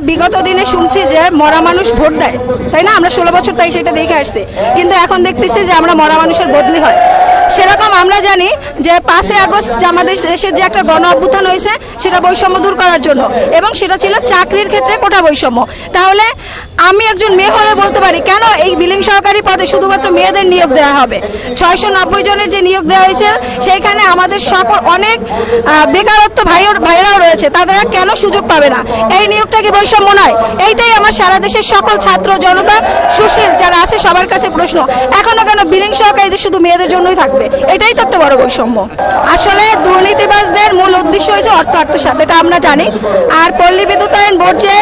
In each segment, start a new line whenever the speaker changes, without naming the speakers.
বিগত দিনে শুনছি যে মরা মানুষ ভোট দেয়। তাই না? আমরা ষোলো বছর তাই সেটা দেখে আসছি। কিন্তু এখন দেখতেছি যে আমরা মরা মানুষের বদলি হয়। সেরকম আমরা জানি যে পাঁচই আগস্ট যে আমাদের দেশের যে একটা গণ অভ্যুত্থান হয়েছে, সেটা বৈষম্য দূর করার জন্য। এবং সেটা ছিল চাকরির ক্ষেত্রে কোটা বৈষম্য। তাহলে আমি একজন মেয়ে হয়ে বলতে পারি, কেন এই বিলিং সহকারী পদে শুধুমাত্র মেয়েদের নিয়োগ দেওয়া হবে? ছয়শো নব্বই জনের যে নিয়োগ দেওয়া হয়েছে, সেইখানে আমাদের সকল অনেক বেকারত্ব ভাই ভাইরাও রয়েছে। তারা কেন সুযোগ পাবে না? এই নিয়োগটা কি বৈষম্য নয়? এইটাই আমার সারা দেশের সকল ছাত্র, জনতা, সুশীল যারা আছে, সবার কাছে প্রশ্ন। এখনও কেন বিলিং সহকারীদের শুধু মেয়েদের জন্যই থাকবে? এটাই তো একটা বড় বৈষম্য। আসলে দুর্নীতিবাজদের মূল উদ্দেশ্য হয়েছে অর্থ আত্মসাৎ এটা আমরা জানি। আর পল্লী বিদ্যুতায়ন বোর্ড যে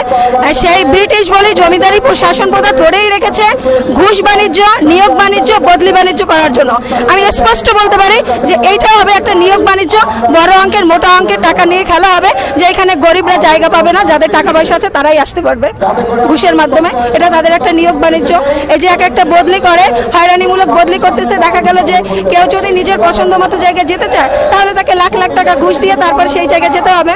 সেই ব্রিটিশ বলি জমিদারি শাসন প্রথা ধরেই রেখেছে ঘুষ বাণিজ্য, নিয়োগ বাণিজ্য, বদলি বাণিজ্য করার জন্য। আমি স্পষ্ট বলতে পারি যে এইটা হবে একটা নিয়োগ বাণিজ্য, বড় অঙ্কের মোটা অঙ্কের টাকা নিয়ে খেলা হবে, যে এখানে গরিবরা জায়গা পাবে না, যাদের টাকা পয়সা আছে তারাই আসতে পারবে ঘুষের মাধ্যমে। এটা তাদের একটা নিয়োগ বাণিজ্য। এই যে এক একটা বদলি করে, হয়রানিমূলক বদলি করতেছে, দেখা গেল যে কেউ যদি নিজের পছন্দ মতো জায়গায় যেতে চায়, তাহলে তাকে লাখ লাখ টাকা ঘুষ দিয়ে তারপর সেই জায়গায় যেতে হবে।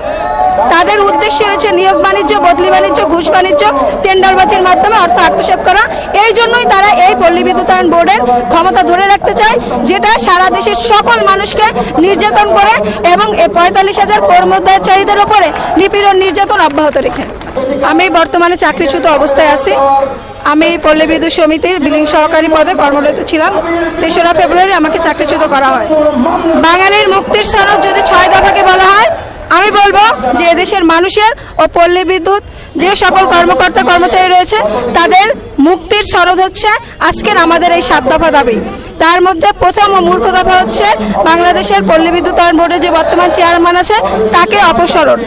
তাদের উদ্দেশ্য হচ্ছে নিয়োগ বাণিজ্য, বদলি বাণিজ্য, ঘুষ বাণিজ্য টেন্ডার টেন্ডারবাজির মাধ্যমে অর্থ আত্মসাৎ করা। এই জন্যই তারা এই পল্লী বিদ্যুতায়ন বোর্ডের ক্ষমতা ধরে রাখতে চায়, যেটা সারা দেশের সকল মানুষকে নির্যাতন করে এবং পঁয়তাল্লিশ হাজার কর্মচারীদের ওপরে নিপীড়ন, নির্যাতন অব্যাহত রেখে। আমি বর্তমানে চাকরিচ্যুত অবস্থায় আছি। আমি পল্লী বিদ্যুৎ সমিতির বিলিং সহকারী পদে কর্মরত ছিলাম। তেসরা ফেব্রুয়ারি আমাকে চাকরিচ্যুত করা হয়। বাঙালির মুক্তির সনদ যদি ছয় দফাকে বলা হয়, আমি বলব যে এদেশের মানুষের ও পল্লী বিদ্যুৎ যে সকল কর্মকর্তা কর্মচারী রয়েছে, তাদের মুক্তির সনদ হচ্ছে আজকের আমাদের এই সাত দফা দাবি। তার মধ্যে প্রথম ও মূর্খ দফা হচ্ছে বাংলাদেশের পল্লী বিদ্যুতায়ন বোর্ডের যে বর্তমান চেয়ারম্যান আছে, তাকে অপসারণ।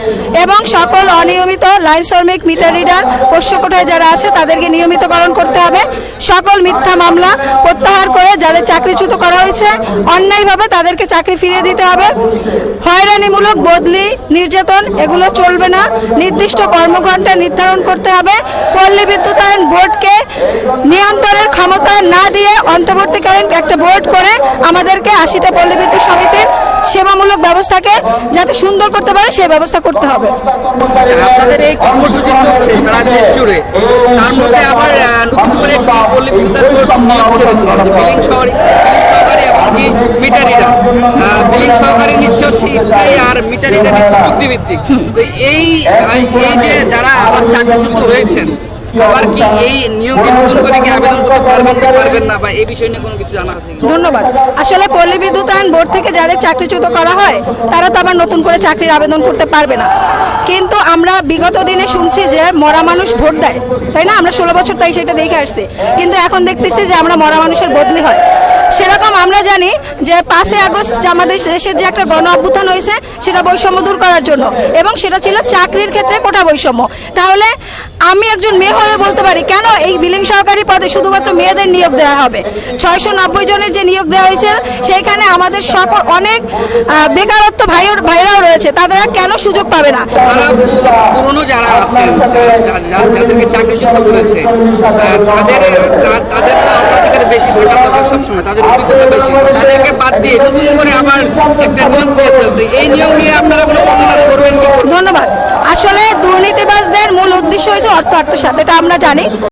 এবং সকল অনিয়মিত লাইন শ্রমিক মিটার রিডার পোষ্য যারা আছে, তাদেরকে নিয়মিতকরণ করতে হবে। সকল মিথ্যা মামলা প্রত্যাহার করে যাদের চাকরিচ্যুত করা হয়েছে, অন্যায়ভাবে তাদেরকে চাকরি ফিরিয়ে দিতে হবে। হয়রানিমূলক বদলি, নির্যাতন, এগুলো চলবে না। নির্দিষ্ট কর্মঘণ্টা নির্ধারণ করতে হবে। পল্লী বিদ্যুতায়ন বোর্ডকে নিয়ন্ত্রণের ক্ষমতা না দিয়ে অন্তর্বর্তীকালীন একটা বোর্ড করে আমাদেরকে আশিটা পল্লী সমিতির সেবামূলক ব্যবস্থাকে যাতে সুন্দর করতে পারে সেই ব্যবস্থা করতে হবে।
আচ্ছা, আপনাদের এই কর্মসূচি চলছে সারা দেশ জুড়ে। তার মধ্যে আবার নতুন করে পল্লী বিলিং সহকারী বিলিং সহকারী এবং কি মিটার রিডার বিলিং নিচ্ছে হচ্ছে স্থায়ী আর মিটার রিডার নিচ্ছে চুক্তিভিত্তিক তো এই এই যে যারা আবার চাকরিচ্যুত হয়েছেন আবার কি এই নিয়োগে নতুন করে কি আবেদন করতে পারবেন কি পারবেন না বা এই বিষয় নিয়ে কোনো কিছু জানা আছে
ধন্যবাদ। আসলে পল্লী বিদ্যুতায়ন বোর্ড থেকে যাদের চাকরিচ্যুত করা হয় তারা তো আবার নতুন করে চাকরির আবেদন করতে পারবে না। কিন্তু আমরা বিগত দিনে শুনছি যে মরা মানুষ ভোট দেয়। তাই না? আমরা ষোলো বছর তাই সেটা দেখে আসছি। কিন্তু এখন দেখতেছি যে আমরা মরা মানুষের বদলি হয়। সেরকম আমরা জানি যে পাঁচই আগস্ট আমাদের দেশের যে একটা গণ অভ্যুত্থান হয়েছে, সেটা বৈষম্য দূর করার জন্য। এবং সেটা ছিল চাকরির ক্ষেত্রে কোটা বৈষম্য। তাহলে আমি একজন মেয়ে হয়ে বলতে পারি, কেন এই বিলিং সহকারী পদে শুধুমাত্র মেয়েদের নিয়োগ দেওয়া হবে? ছয়শো নব্বই জনের যে নিয়োগ দেওয়া হয়েছে, সেইখানে আমাদের সকল অনেক বেকারত্ব ভাইয়ের ভাইরাও রয়েছে তারা কেন সুযোগ পাবে না?
পুরনো যারা আছেন যাদেরকে চাকরিচ্যুত করেছে তাদের তাদের অগ্রাধিকার বেশি দরকার সবসময় তাদের অভিজ্ঞতা বেশি। তাদেরকে বাদ দিয়ে নতুন করে আবার একটা নিয়োগ দিয়েছে। এই নিয়ম নিয়ে আপনারা কোনো প্রতিবাদ করবেন কি
ধন্যবাদ। আসলে দুর্নীতিবাজদের মূল উদ্দেশ্য হয়েছে অর্থ আত্মসাৎ এটা আমরা জানি।